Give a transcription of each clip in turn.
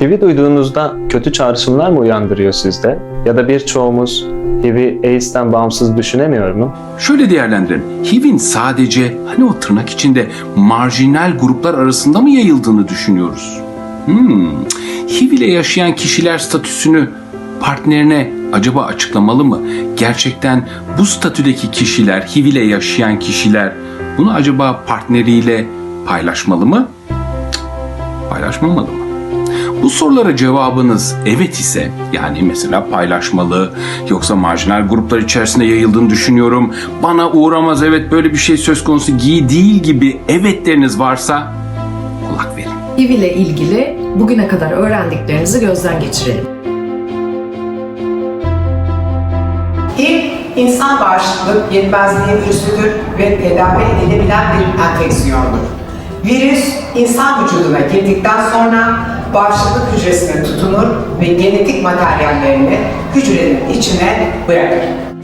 HIV'i duyduğunuzda kötü çağrışımlar mı uyandırıyor sizde? Ya da birçoğumuz HIV'i AIDS'ten bağımsız düşünemiyor mu? Şöyle değerlendirelim. HIV'in sadece hani o tırnak içinde marjinal gruplar arasında mı yayıldığını düşünüyoruz? Hmm. HIV ile yaşayan kişiler statüsünü partnerine acaba açıklamalı mı? Gerçekten bu statüdeki kişiler, HIV ile yaşayan kişiler bunu acaba partneriyle paylaşmalı mı? Paylaşmamalı mı? Bu sorulara cevabınız evet ise yani mesela paylaşmalı yoksa marjinal gruplar içerisinde yayıldığını düşünüyorum. Bana uğramaz evet böyle bir şey söz konusu giy değil gibi evetleriniz varsa kulak verin. HIV ile ilgili bugüne kadar öğrendiklerinizi gözden geçirelim. HIV, insan bağışıklık yetmezliği virüsüdür ve tedavi edilebilen bir enfeksiyondur. Virüs, insan vücuduna girdikten sonra bağışıklık hücresine tutunur ve genetik materyallerini hücrenin içine bırakır.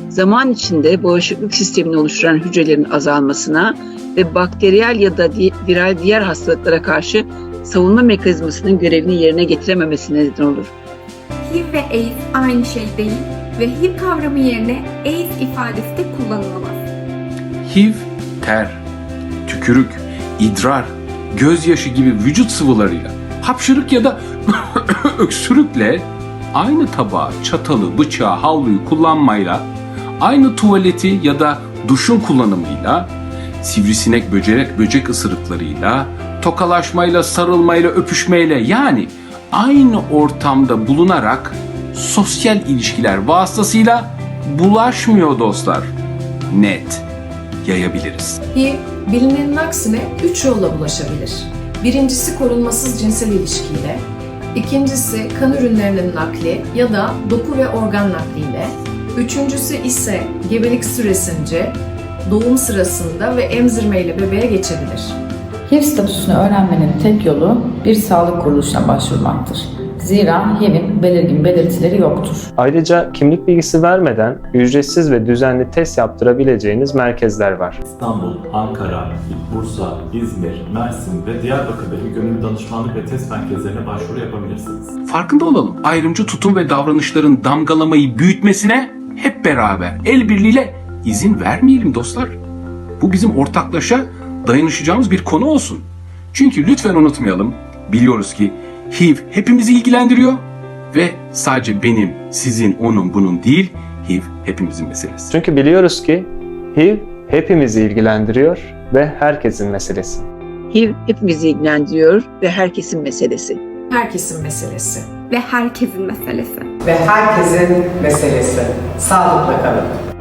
zaman içinde bağışıklık sistemini oluşturan hücrelerin azalmasına ve bakteriyel ya da viral diğer hastalıklara karşı savunma mekanizmasının görevini yerine getirememesine neden olur. HIV ve AIDS aynı şey değil ve HIV kavramı yerine AIDS ifadesi de kullanılamaz. HIV, ter, tükürük, idrar, gözyaşı gibi vücut sıvılarıyla, hapşırık ya da öksürükle aynı tabağı, çatalı, bıçağı, havluyu kullanmayla, aynı tuvaleti ya da duşun kullanımıyla, sivrisinek, böcek, böcek ısırıklarıyla, tokalaşmayla, sarılmayla, öpüşmeyle yani aynı ortamda bulunarak sosyal ilişkiler vasıtasıyla bulaşmıyor dostlar. Net yayabiliriz. HIV, bilinenin aksine üç yolla bulaşabilir. Birincisi korunmasız cinsel ilişkiyle, ikincisi kan ürünlerinin nakli ya da doku ve organ nakliyle, üçüncüsü ise gebelik süresince, doğum sırasında ve emzirmeyle bebeğe geçebilir. HIV statüsünü öğrenmenin tek yolu bir sağlık kuruluşuna başvurmaktır. Zira HIV'in belirgin belirtileri yoktur. Ayrıca kimlik bilgisi vermeden ücretsiz ve düzenli test yaptırabileceğiniz merkezler var. İstanbul, Ankara, Bursa, İzmir, Mersin ve Diyarbakır'daki gönüllü danışmanlık ve test merkezlerine başvuru yapabilirsiniz. Farkında olalım. Ayrımcı tutum ve davranışların damgalamayı büyütmesine hep beraber el birliğiyle izin vermeyelim dostlar. Bu bizim ortaklaşa dayanışacağımız bir konu olsun. Çünkü lütfen unutmayalım. Biliyoruz ki HIV hepimizi ilgilendiriyor ve sadece benim, sizin, onun, bunun değil, HIV hepimizin meselesi. Çünkü biliyoruz ki HIV hepimizi ilgilendiriyor ve herkesin meselesi. HIV hepimizi ilgilendiriyor ve herkesin meselesi. Herkesin meselesi. Ve herkesin meselesi. Ve herkesin meselesi. Sağlıkla kalın.